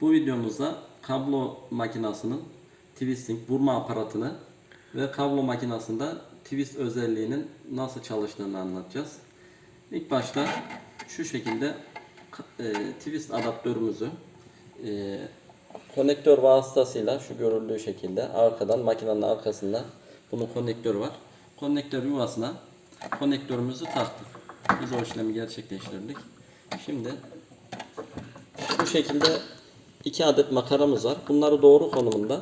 Bu videomuzda kablo makinasının twisting vurma aparatını ve kablo makinasında twist özelliğinin nasıl çalıştığını anlatacağız. İlk başta şu şekilde e, twist adaptörümüzü e, konektör vasıtasıyla şu görüldüğü şekilde arkadan makinenin arkasında bunun konnektörü var. Konnektör yuvasına konektörümüzü taktık. Biz o işlemi gerçekleştirdik. Şimdi bu şekilde iki adet makaramız var. Bunları doğru konumunda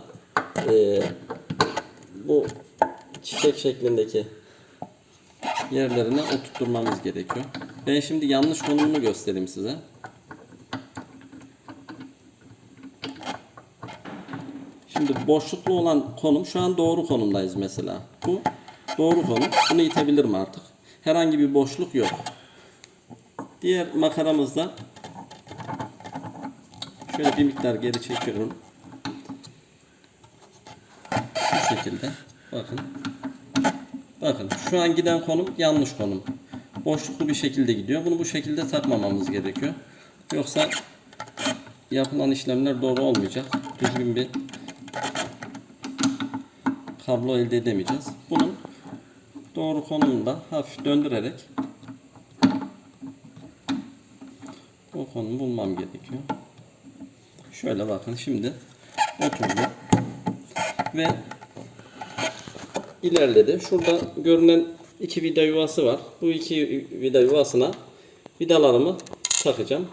eee, bu çiçek şeklindeki yerlerine oturtmamız gerekiyor. Ben şimdi yanlış konumunu göstereyim size. Şimdi boşluklu olan konum şu an doğru konumdayız mesela. Bu doğru konum. Bunu itebilirim artık. Herhangi bir boşluk yok. Diğer makaramızda şöyle bir miktar geri çekiyorum. Bu şekilde. Bakın. Bakın şu an giden konum yanlış konum. Boşluklu bir şekilde gidiyor. Bunu bu şekilde takmamamız gerekiyor. Yoksa yapılan işlemler doğru olmayacak. Düzgün bir kablo elde edemeyeceğiz. Bunun doğru konumunda hafif döndürerek o konumu bulmam gerekiyor. Şöyle bakın şimdi oturdu ve ilerledi. Şurada görünen iki vida yuvası var. Bu iki vida yuvasına vidalarımı takacağım.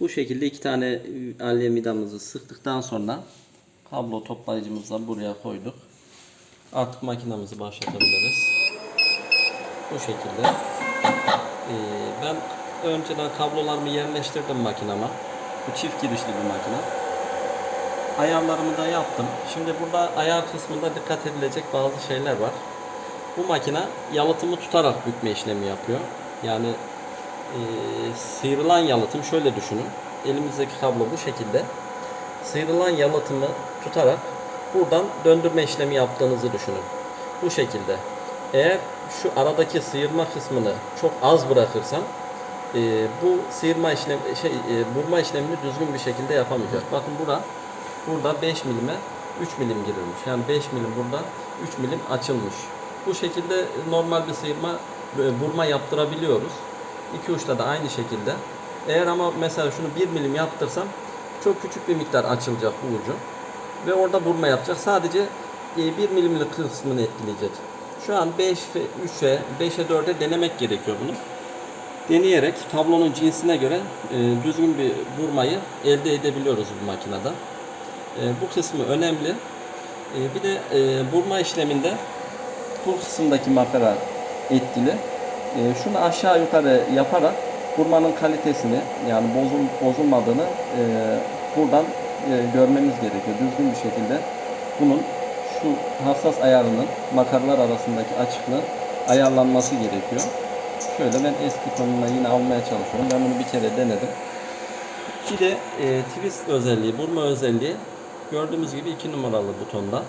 Bu şekilde iki tane alya vidamızı sıktıktan sonra kablo toplayıcımızı da buraya koyduk. Artık makinamızı başlatabiliriz. Bu şekilde. Ee, ben önceden kablolarımı yerleştirdim makinama. Bu çift girişli bir makine. Ayarlarımı da yaptım. Şimdi burada ayar kısmında dikkat edilecek bazı şeyler var. Bu makine yalıtımı tutarak bükme işlemi yapıyor. Yani e, sıyrılan yalıtım şöyle düşünün. Elimizdeki kablo bu şekilde. Sıyrılan yalıtımı tutarak buradan döndürme işlemi yaptığınızı düşünün. Bu şekilde. Eğer şu aradaki sıyırma kısmını çok az bırakırsam e, bu sıyırma işlem şey e, vurma işlemini düzgün bir şekilde yapamayacak. Bakın bura burada 5 milime 3 milim girilmiş. Yani 5 milim burada 3 milim açılmış. Bu şekilde normal bir sıyırma e, vurma yaptırabiliyoruz. İki uçta da aynı şekilde. Eğer ama mesela şunu 1 milim yaptırsam çok küçük bir miktar açılacak bu ucu. Ve orada vurma yapacak. Sadece e, 1 milimlik kısmını etkileyecek. Şu an 5 ve 3'e, 5'e 4'e denemek gerekiyor bunu deneyerek tablonun cinsine göre e, düzgün bir vurmayı elde edebiliyoruz bu makinede. E, bu kısmı önemli. E, bir de e, vurma işleminde bu kısımdaki makara etkili. E, şunu aşağı yukarı yaparak vurmanın kalitesini yani bozul, bozulmadığını e, buradan e, görmemiz gerekiyor. Düzgün bir şekilde bunun şu hassas ayarının makaralar arasındaki açıklığın ayarlanması gerekiyor. Şöyle ben eski konumuna yine almaya çalışıyorum. Ben bunu bir kere denedim. Bir de e, twist özelliği, vurma özelliği gördüğümüz gibi iki numaralı butonda.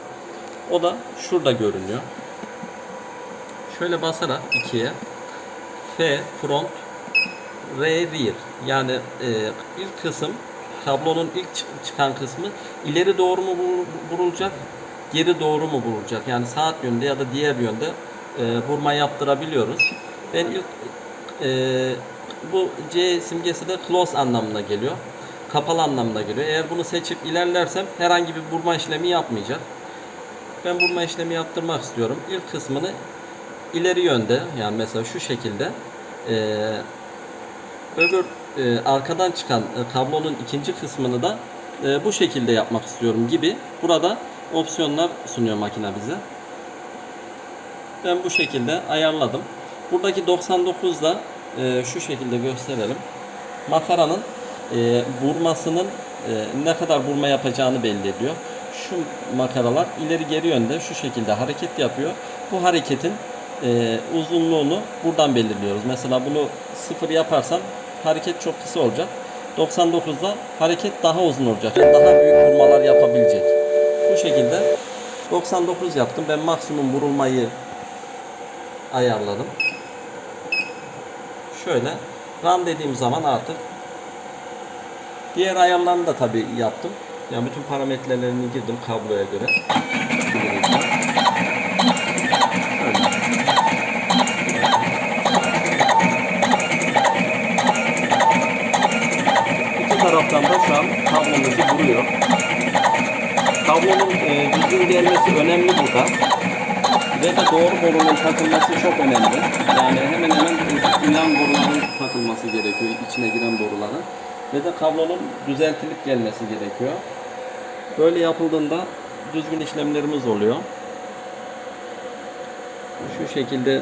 O da şurada görünüyor. Şöyle basarak ikiye F front R rear yani e, ilk kısım kablonun ilk çı- çıkan kısmı ileri doğru mu vur- vurulacak geri doğru mu vurulacak yani saat yönde ya da diğer yönde e, vurma yaptırabiliyoruz. Ben ilk e, bu C simgesi de close anlamına geliyor. Kapalı anlamına geliyor. Eğer bunu seçip ilerlersem herhangi bir vurma işlemi yapmayacak. Ben vurma işlemi yaptırmak istiyorum. İlk kısmını ileri yönde yani mesela şu şekilde e, öbür e, arkadan çıkan e, kablonun ikinci kısmını da e, bu şekilde yapmak istiyorum gibi burada opsiyonlar sunuyor makine bize. Ben bu şekilde ayarladım. Buradaki 99 da e, şu şekilde gösterelim. Makaranın e, vurmasının e, ne kadar vurma yapacağını belli ediyor. Şu makaralar ileri geri yönde şu şekilde hareket yapıyor. Bu hareketin e, uzunluğunu buradan belirliyoruz. Mesela bunu sıfır yaparsam hareket çok kısa olacak. 99'da hareket daha uzun olacak. Yani daha büyük vurmalar yapabilecek. Bu şekilde 99 yaptım. Ben maksimum vurulmayı ayarladım. Şöyle run dediğim zaman artık Diğer ayarlarını da tabii yaptım. Yani bütün parametrelerini girdim kabloya göre. İki taraftan da şu an kablomuzu vuruyor. Kablonun e, düzgün gelmesi önemli burada. Ve de doğru borunun takılması çok önemli. Yani hemen hemen ilan boruların takılması gerekiyor, içine giren boruların. Ve de kablonun düzeltilip gelmesi gerekiyor. Böyle yapıldığında düzgün işlemlerimiz oluyor. Şu şekilde